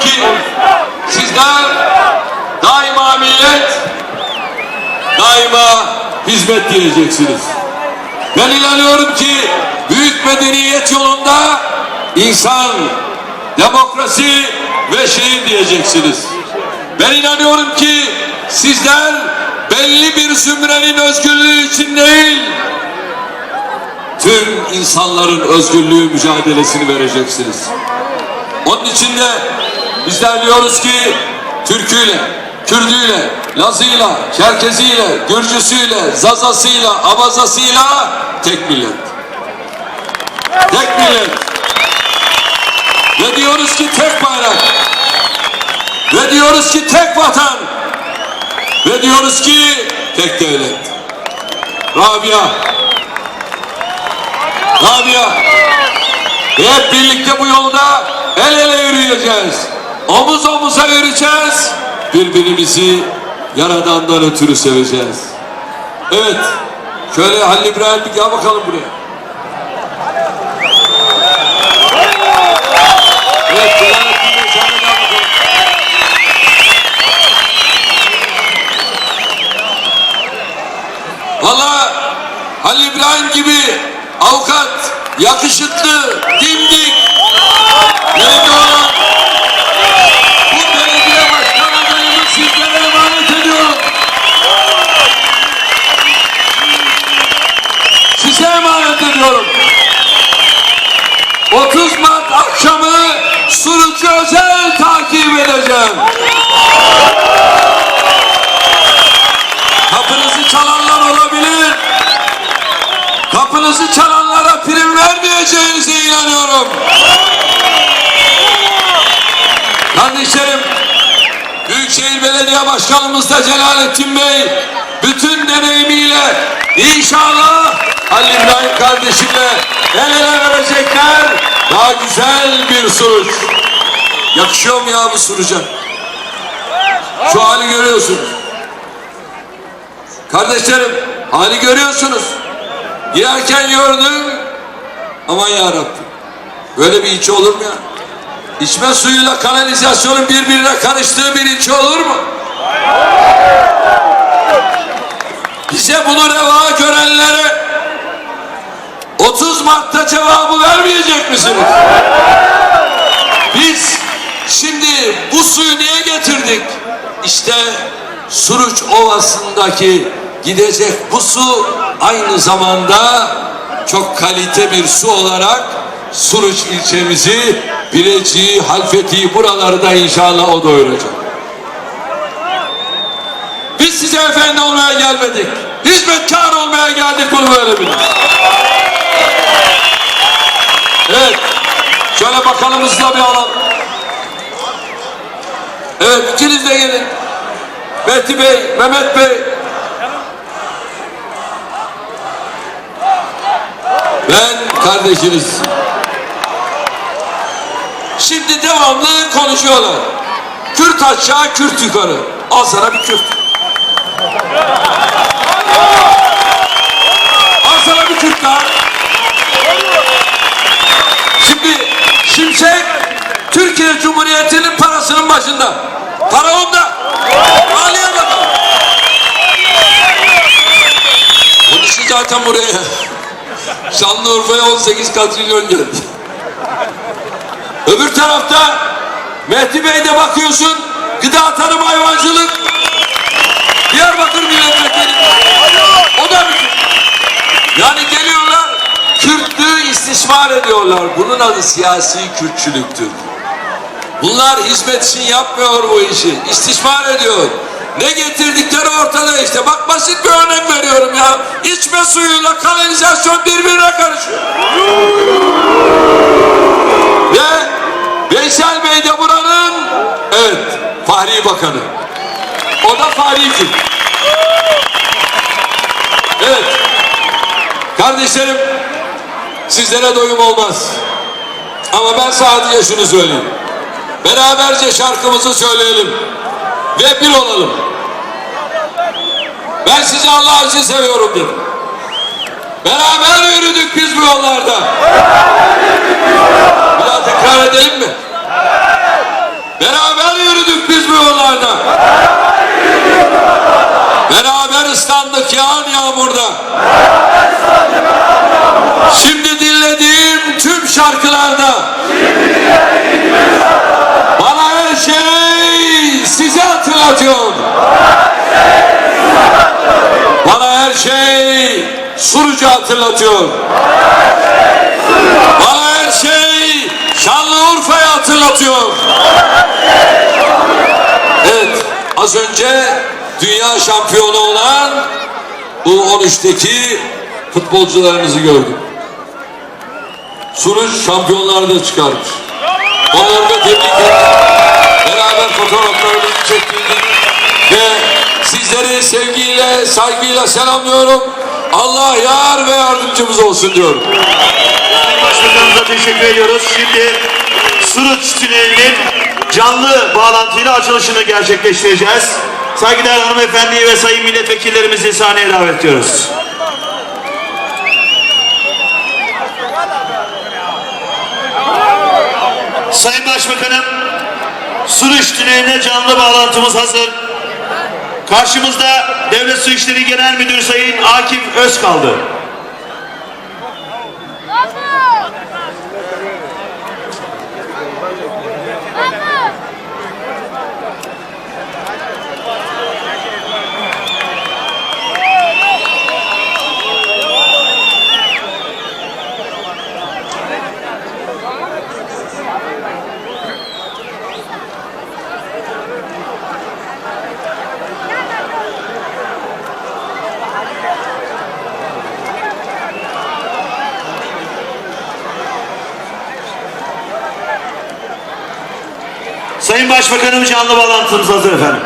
ki sizler daima millet, daima hizmet diyeceksiniz. Ben inanıyorum ki büyük medeniyet yolunda insan, demokrasi ve şehir diyeceksiniz. Ben inanıyorum ki sizler belli bir zümrenin özgürlüğü için değil, tüm insanların özgürlüğü mücadelesini vereceksiniz. Onun için de bizler diyoruz ki Türküyle, Kürdüyle, Lazıyla, Çerkeziyle, Gürcüsüyle, Zazasıyla, Abazasıyla tek millet. Tek millet. Ve diyoruz ki tek bayrak. Ve diyoruz ki tek vatan. Ve diyoruz ki tek devlet. Rabia. Rabia. Ve hep birlikte bu yolda el ele yürüyeceğiz. Omuz omuza yürüyeceğiz. Birbirimizi Yaradan'dan ötürü seveceğiz. Evet. Şöyle Halil İbrahim bir gel bakalım buraya. Valla Halil İbrahim gibi avukat, yakışıklı, dimdik, Kapınızı çalanlar olabilir. Kapınızı çalanlara prim vermeyeceğinize inanıyorum. Kardeşlerim, Büyükşehir Belediye Başkanımız da Celalettin Bey bütün deneyimiyle inşallah Halil İbrahim kardeşimle el ele verecekler. Daha güzel bir sunuş. Yakışıyor mu ya bu sunuca? Şu hali görüyorsunuz. Kardeşlerim hali görüyorsunuz. Yerken gördüm. Aman yarabbim. Böyle bir ilçe olur mu ya? İçme suyuyla kanalizasyonun birbirine karıştığı bir ilçe olur mu? Bize bunu reva görenlere 30 Mart'ta cevabı vermeyecek misiniz? Biz şimdi bu suyu niye getirdik? İşte Suruç Ovası'ndaki gidecek bu su aynı zamanda çok kalite bir su olarak Suruç ilçemizi, Bilecik'i, Halfeti'yi buraları da inşallah o doyuracak. Biz size efendi olmaya gelmedik. Hizmetkar olmaya geldik bunu böyle bilin. Evet. Şöyle bakanımızı da bir alalım. Evet ikiniz de gelin. Mehdi Bey, Mehmet Bey. Ben kardeşiniz. Şimdi devamlı konuşuyorlar. Kürt aşağı, Kürt yukarı. Al sana bir Kürt. Al sana bir Kürt daha. Şimdi Şimşek Türkiye Cumhuriyeti'nin parasının başında. Para onda. Maliye bakalım. Onun için zaten buraya Şanlıurfa'ya 18 katrilyon geldi. Öbür tarafta Mehdi Bey'de bakıyorsun gıda tarım hayvancılık Diyarbakır milletvekili. O da bir Yani geliyorlar Kürtlüğü istismar ediyorlar. Bunun adı siyasi Kürtçülüktür. Bunlar hizmet için yapmıyor bu işi. İstismar ediyor. Ne getirdikleri ortada işte. Bak basit bir örnek veriyorum ya. İçme suyuyla kanalizasyon birbirine karışıyor. Ve Veysel Bey de buranın evet Fahri Bakanı. O da Fahri kim? Evet. Kardeşlerim sizlere doyum olmaz. Ama ben sadece şunu söyleyeyim. Beraberce şarkımızı söyleyelim. Ve bir olalım. Ben sizi Allah için seviyorum dedim. Beraber yürüdük biz bu yollarda. Surucu hatırlatıyor. Bana her şey Şanlıurfa'ya hatırlatıyor. Evet, az önce dünya şampiyonu olan U13'teki futbolcularımızı gördüm. Suruç şampiyonlarda çıkarmış. Onları da tebrik ediyorum. Sizleri sevgiyle, saygıyla selamlıyorum. Allah yar ve yardımcımız olsun diyorum. Sayın Başbakanımıza teşekkür ediyoruz. Şimdi Suruç Tüneli'nin canlı bağlantıyla açılışını gerçekleştireceğiz. Saygıdeğer hanımefendiyi ve sayın milletvekillerimizi sahneye davet ediyoruz. Sayın Başbakanım, Suruç Tüneli'ne canlı bağlantımız hazır. Karşımızda Devlet Su İşleri Genel Müdürü Sayın Akif Özkaldı. Sayın Başbakanım canlı bağlantımız hazır efendim.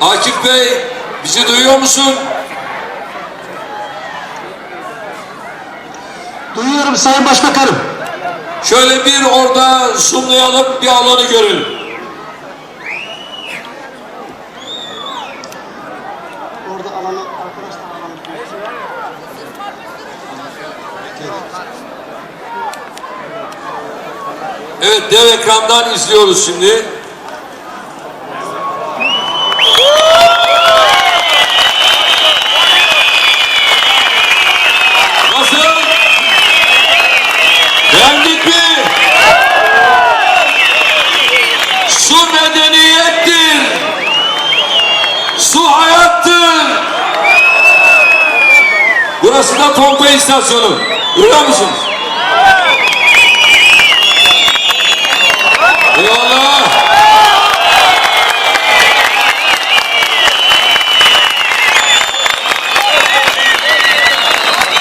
Akif Bey, bizi duyuyor musun? Duyuyorum Sayın Başbakanım. Şöyle bir orada zoomlayalım, bir alanı görelim. Orada alanı arkadaşlar alanı. Evet, dev ekrandan izliyoruz şimdi. Hayattır. Burası da pompa istasyonu. Görüyor musunuz? Eyvallah.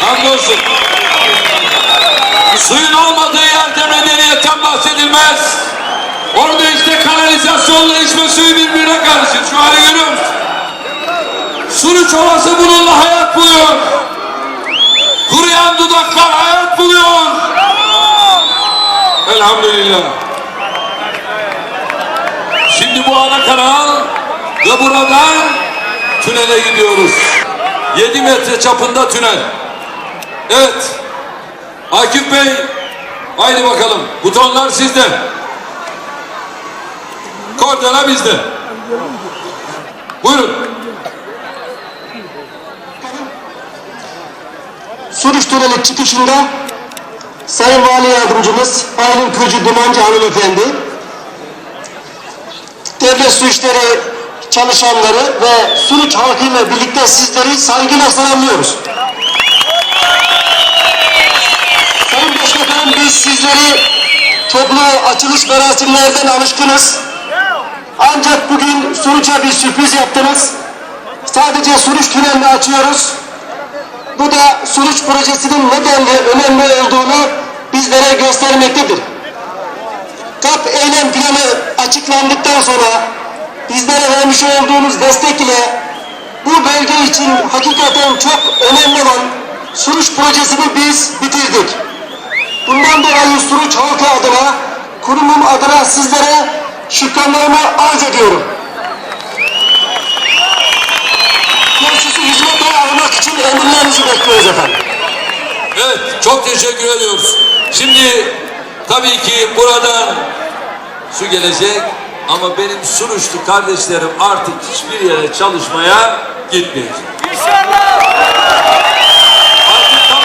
Hamdolsun. Suyun olmadığı yerde medeniyetten bahsedilmez. Orada işte kanalizasyonla içme suyu birbirine karışır. Şu hali Suruç Ovası bununla hayat buluyor. Kuruyan dudaklar hayat buluyor. Elhamdülillah. Şimdi bu ana kanal ve buradan tünele gidiyoruz. 7 metre çapında tünel. Evet. Akif Bey, haydi bakalım. Butonlar sizde. Kordela bizde. Buyurun. Tüneli çıkışında Sayın Vali Yardımcımız Aylin Kırcı Dumancı Hanımefendi, devlet su işleri çalışanları ve Suruç halkıyla birlikte sizleri saygıyla selamlıyoruz. Sayın Başbakanım biz sizleri toplu açılış merasimlerden alışkınız. Ancak bugün Suruç'a bir sürpriz yaptınız. Sadece Suruç Tüneli'ni açıyoruz. Bu da Suruç projesinin nedenli önemli olduğunu bizlere göstermektedir. KAP eylem planı açıklandıktan sonra bizlere vermiş olduğunuz destek ile bu bölge için hakikaten çok önemli olan Suruç projesini biz bitirdik. Bundan dolayı Suruç halkı adına, kurumum adına sizlere şükranlarımı arz ediyorum. Tesisi hizmete almak için emirlerinizi bekliyoruz efendim. Evet, çok teşekkür ediyoruz. Şimdi tabii ki buradan su gelecek ama benim Suruçlu kardeşlerim artık hiçbir yere çalışmaya gitmeyecek. Artık tam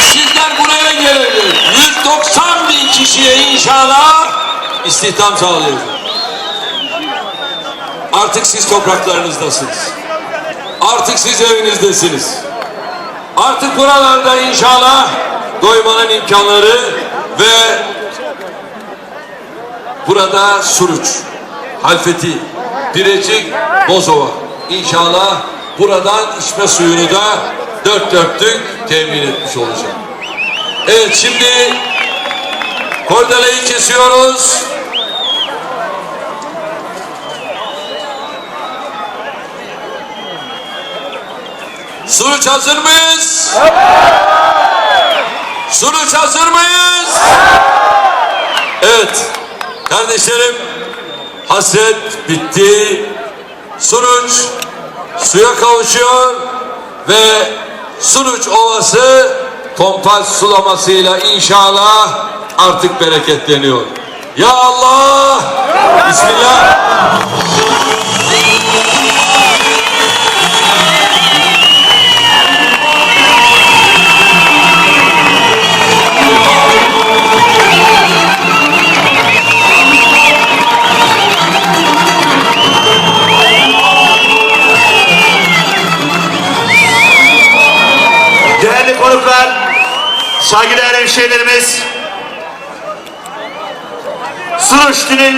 sizler buraya gelebilir. Yüz 90 bin kişiye inşallah istihdam sağlayacağız. Artık siz topraklarınızdasınız. Artık siz evinizdesiniz. Artık buralarda inşallah doymanın imkanları ve burada Suruç, Halfeti, Birecik, Bozova. İnşallah buradan içme suyunu da dört dörtlük temin etmiş olacak. Evet şimdi kordeleyi kesiyoruz. Suruç hazır mıyız? Suruç hazır mıyız? Evet. Kardeşlerim hasret bitti. Suruç suya kavuşuyor ve Suruç Ovası pompaj sulamasıyla inşallah artık bereketleniyor. Ya Allah! Bismillah!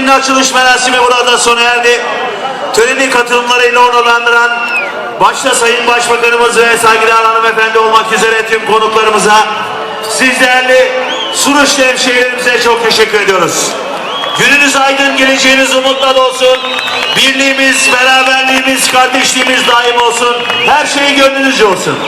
Tüneli'nin açılış merasimi burada sona erdi. Töreni katılımlarıyla onurlandıran başta Sayın Başbakanımız ve saygıdeğer hanımefendi olmak üzere tüm konuklarımıza, siz değerli Suruç hemşehrilerimize çok teşekkür ediyoruz. Gününüz aydın, geleceğiniz umutla olsun. Birliğimiz, beraberliğimiz, kardeşliğimiz daim olsun. Her şey gönlünüzce olsun.